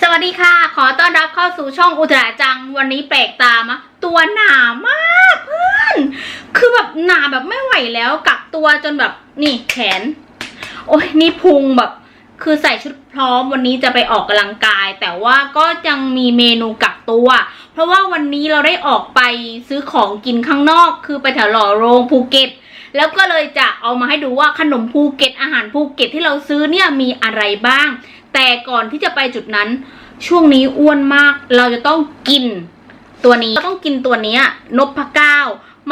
สวัสดีค่ะ ขอต้อนรับเข้าสู่ช่องอุตราจังวันนี้แปลกตามะตัวหนามากเพื่อนคือแบบหนาแบบไม่ไหวแล้วกักตัวจนแบบนี่แขน โอ้ยนี่พุงแบบ คือใส่ชุดพร้อมวันนี้จะไปออกกำลังกาย แต่ว่าก็ยังมีเมนูกักตัว เพราะว่าวันนี้เราได้ออกไปซื้อของกินข้างนอก คือไปแถวหล่อโรงภูเก็ตแล้วก็เลยจะเอามาให้ดูว่าขนมภูเก็ตอาหารภูเก็ตที่เราซื้อเนี่ยมีอะไรบ้าง แต่ก่อนที่จะไปจุดนั้น ช่วงนี้อ้วนมาก เราจะต้องกินตัวนี้เราต้องกินตัวนี้นพเก้า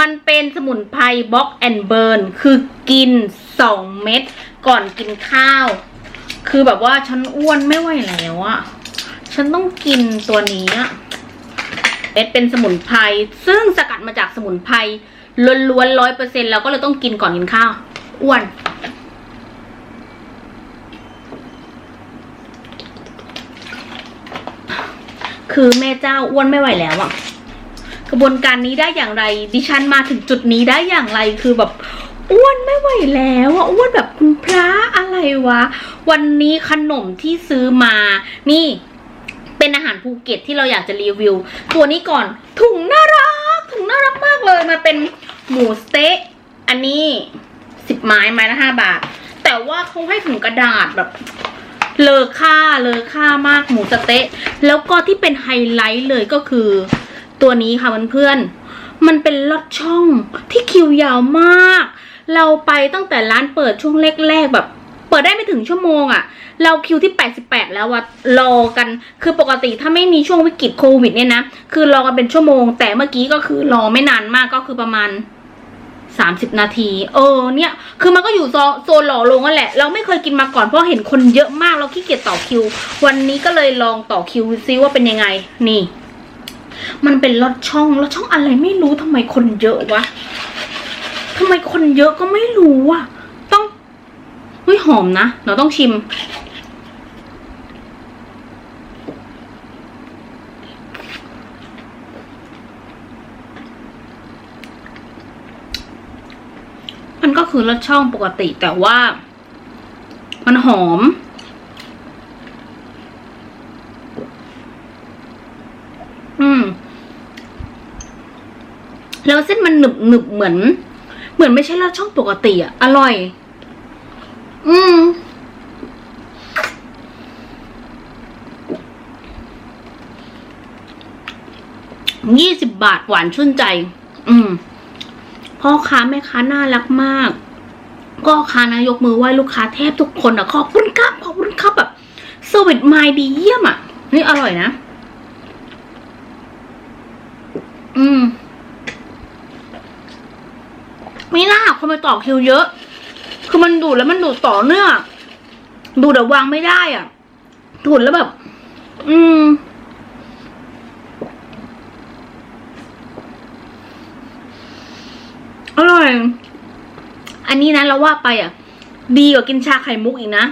มันเป็นสมุนไพรบ็อกแอนเบิร์นคือกิน2เม็ดก่อนกินข้าว คือแบบว่าฉันอ้วนไม่ไหวแล้วอะฉันต้องกินตัวนี้เม็ดเป็นสมุนไพรซึ่งสกัดมาจากสมุนไพรล้วนๆร้อยเปอร์เซ็นต์เราก็เลยต้องกินก่อนกินข้าว อ้วน คือแม่เจ้าอ้วนไม่ไหวแล้วอะกระบวนการนี้ได้อย่างไร ดิฉันมาถึงจุดนี้ได้อย่างไรคือแบบอ้วนไม่ไหวแล้วอะอ้วนแบบคุณพระอะไรวะ วันนี้ขนมที่ซื้อมา นี่เป็นอาหารภูเก็ตที่เราอยากจะรีวิว ตัวนี้ก่อนถุงน่ารักถุงน่ารักมากเลยมันเป็นหมูสเต๊ะอันนี้สิบไม้ไม้ละห้าบาท แต่ว่าเขาให้ถุงกระดาษแบบ เลอค่าเลอค่ามากหมูสะเต๊ะ แล้วก็ที่เป็นไฮไลท์เลยก็คือ ตัวนี้ค่ะเพื่อนๆมันเป็นลอดช่องที่คิวยาวมาก เราไปตั้งแต่ร้านเปิดช่วงแรกๆแบบเปิดได้ไม่ถึงชั่วโมงอะ่ะ เราคิวที่ 88 แล้วอะรอกัน คือปกติถ้าไม่มีช่วงวิกฤตโควิดเนี่ยนะ คือรอกันเป็นชั่วโมง แต่เมื่อกี้ก็คือรอไม่นานมากก็คือประมาณ 30 นาที เออเนี่ย คือมันก็อยู่โซโซนหล่อลงนั่นแหละ เราไม่เคยกินมาก่อนเพราะเห็นคนเยอะมากเราขี้เกียจต่อคิว วันนี้ก็เลยลองต่อคิวซิว่าเป็นยังไง นี่ มันเป็นลอดช่องลอดช่องอะไรไม่รู้ทำไมคนเยอะวะทำไมคนเยอะก็ไม่รู้อะต้องเฮ้ยหอมนะเราต้องชิม คือรสช่องปกติแต่ว่า มันหอม อืม แล้วเส้นมันหนึบหนึบเหมือน เหมือนไม่ใช่รสช่องปกติอะอร่อย อืมยี่สิบบาทหวานชื่นใจ อืมพ่อค้าแม่ค้าน่ารักมาก ก็ค้านะยกมือไหว้ลูกค้าแทบทุกคนอะขอบคุณครับขอบคุณครับแบบเซอร์วิสมาดีเยี่ยมอะนี่อร่อยนะ อืมไม่น่าคนไปต่อคิวเยอะ คือมันดูดแล้วมันดูดต่อเนื่องดูดแต่วางไม่ได้อะดูดแล้วแบบ อืมอร่อย อันนี้นะเราว่าไปอะ ดีกว่ากินชาไข่มุกอีกนะ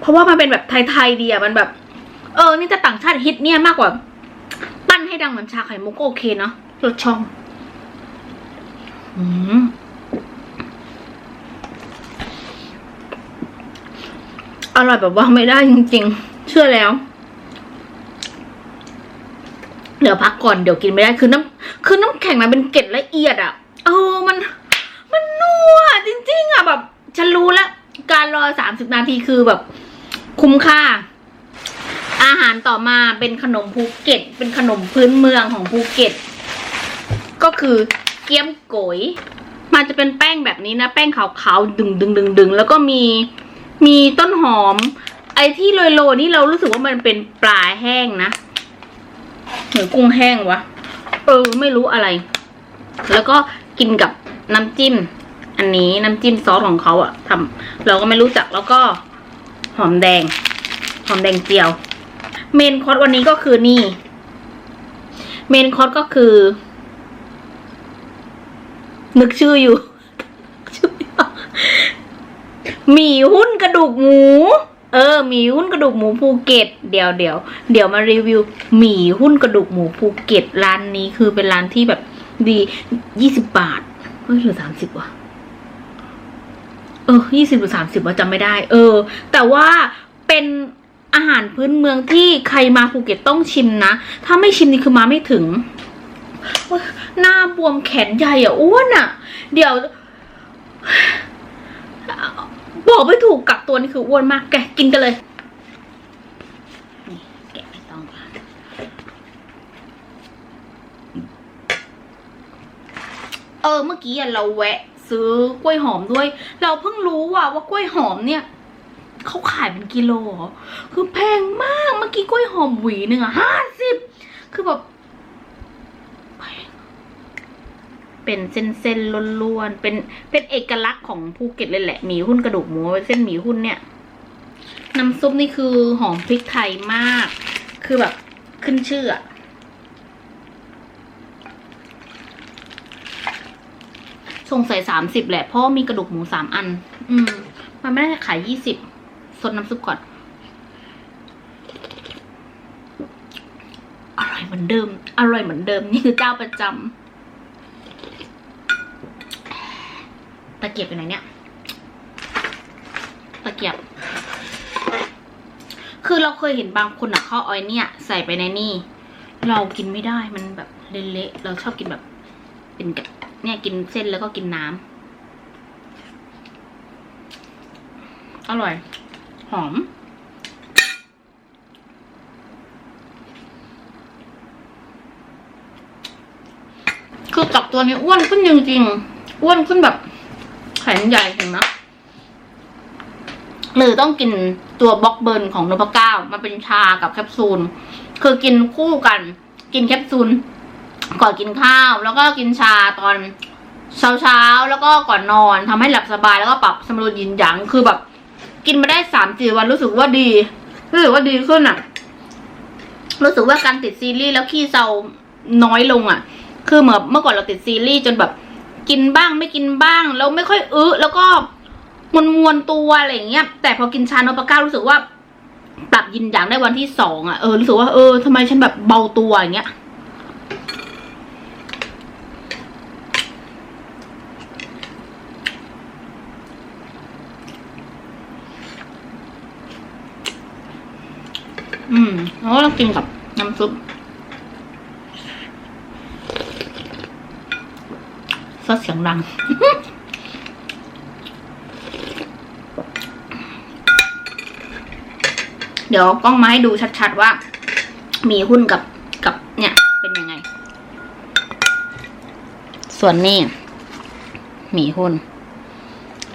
เพราะว่ามันเป็นแบบไทยๆดีอะมันแบบ เออ นี่จะต่างชาติฮิตเนี่ยมากกว่า ปั้นให้ดังเหมือนชาไข่มุกก็โอเคเนาะรสช่อง อืมอร่อยแบบว่าไม่ได้จริงๆ เชื่อแล้ว เดี๋ยวพักก่อนเดี๋ยวกินไม่ได้คือน้ำคือน้ำแข็งมันเป็นเกล็ดละเอียดอะ่ะ เออ มัน มันนัว จริงๆอะแบบฉันรู้แล้ว การรอสามสิบนาทีคือแบบ คุ้มค่า อาหารต่อมาเป็นขนมภูเก็ต เป็นขนมพื้นเมืองของภูเก็ต ก็คือเกี๊ยมโกยมันจะเป็นแป้งแบบนี้นะ แป้งขาวๆดึงดึงดึงดึงแล้วก็มีมีต้นหอม ไอ้ที่โรยๆนี่เรารู้สึกว่ามันเป็นปลาแห้งนะหรือกุ้งแห้งวะเออไม่รู้อะไร แล้วก็กินกับน้ำจิ้ม อันนี้น้ำจิ้มซอสของเขาอะทำเราก็ไม่รู้จักแล้วก็หอมแดง หอมแดงเจียว เมนคอร์สวันนี้ก็คือนี่ เมนคอร์สก็คือ นึกชื่ออยู่ชื่อหมี่หุ้นกระดูกหมู เออหมี่หุ้นกระดูกหมูภูเก็ต เดี๋ยวเดี๋ยวเดี๋ยวมารีวิวหมี่หุ้นกระดูกหมูภูเก็ตร้านนี้คือเป็นร้านที่แบบดียี่สิบบาทเฮ้ยหรือสามสิบวะ ออยี่สิบหรือสามสิบวะจำไม่ได้ เออ แต่ว่าเป็นอาหารพื้นเมืองที่ใครมาภูเก็ตต้องชิมนะ ถ้าไม่ชิมนี่คือมาไม่ถึง หน้าบวมแขนใหญ่อะอ้วนอะเดี๋ยว บอกไม่ถูกกักตัวนี่คืออ้วนมาก แกกินกันเลยเออเมื่อกี้เราแวะ ซื้อกล้วยหอมด้วย เราเพิ่งรู้ว่าว่ากล้วยหอมเนี่ยเขาขายเป็นกิโลเหรอคือแพงมากเมื่อกี้กล้วยหอมหวีหนึ่งอะห้าสิบคือแบบแพงเป็นเส้นเส้นๆล้วนๆเป็นเป็นเอกลักษณ์ของภูเก็ตเลยแหละหมี่หุ้นกระดูกหมูเส้นหมี่หุ้นเนี่ยน้ำซุปนี่คือหอมพริกไทยมาก คือแบบขึ้นชื่ออะ สงสัยสามสิบแหละเพราะมีกระดูกหมูสามอัน อืม มันไม่ได้ขายยี่สิบสดน้ำซุปก่อนอร่อยเหมือนเดิม อร่อยเหมือนเดิม นี่คือเจ้าประจำตะเกียบอยู่ไหนเนี่ย ตะเกียบ คือเราเคยเห็นบางคนอะเขาเออ้เนี่ย ใส่ไปในนี่ เรากินไม่ได้มันแบบเละๆเราชอบกินแบบ เป็นกับ เนี่ยกินเส้นแล้วก็กินน้ำ อร่อย หอม คือกับตัวนี้อ้วนขึ้นจริงๆ อ้วนขึ้นแบบแขนใหญ่เห็นไหมหรือต้องกินตัวบล็อกเบิร์นของนพเก้ามันเป็นชากับแคปซูล คือกินคู่กัน กินแคปซูล ก่อนกินข้าว แล้วก็กินชาตอนเช้าเช้าแล้วก็ก่อนนอนทำให้หลับสบายแล้วก็ปรับสมดุลยินหยางคือแบบ กินมาได้สามสี่วันรู้สึกว่าดีรู้สึกว่าดีขึ้นอะ รู้สึกว่าการติดซีรีส์แล้วขี้เศร้าน้อยลงอะ คือเหมือนเมื่อก่อนเราติดซีรีส์จนแบบ กินบ้างไม่กินบ้างแล้วไม่ค่อยอื้อแล้วก็มวนมวนตัวอะไรอย่างเงี้ย แต่พอกินชานมปาก้ารู้สึกว่า ปรับยินหยางได้วันที่สองอะเออรู้สึกว่าเออทำไมฉันแบบเบาตัวอย่างเงี้ย อืมแล้วเรากินกับน้ำซุปซดเสียงดัง เดี๋ยวกล้องมาให้ดูชัดๆว่า มีหุ้นกับกับเนี่ยเป็นยังไง ส่วนนี้หมีหุ้น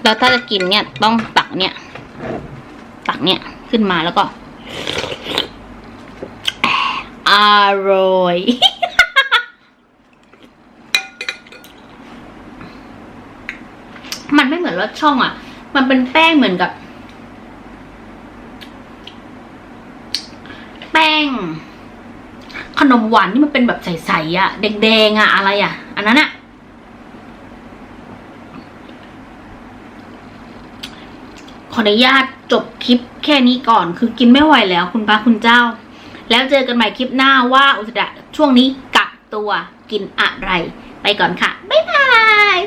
แล้วถ้าจะกินเนี่ยต้องตักเนี่ย ตักเนี่ยขึ้นมาแล้วก็ อร่อย มันไม่เหมือนรสช่องอะ มันเป็นแป้งเหมือนกับ แป้ง ขนมหวานที่มันเป็นแบบใสๆอะ แดงๆอะ อะไรอะ อันนั้นอะขออนุญาตจบคลิปแค่นี้ก่อน คือกินไม่ไหวแล้วคุณพระคุณเจ้า แล้วเจอกันใหม่คลิปหน้าว่าอุตดะช่วงนี้กักตัวกินอะไร ไปก่อนค่ะ บ๊ายบาย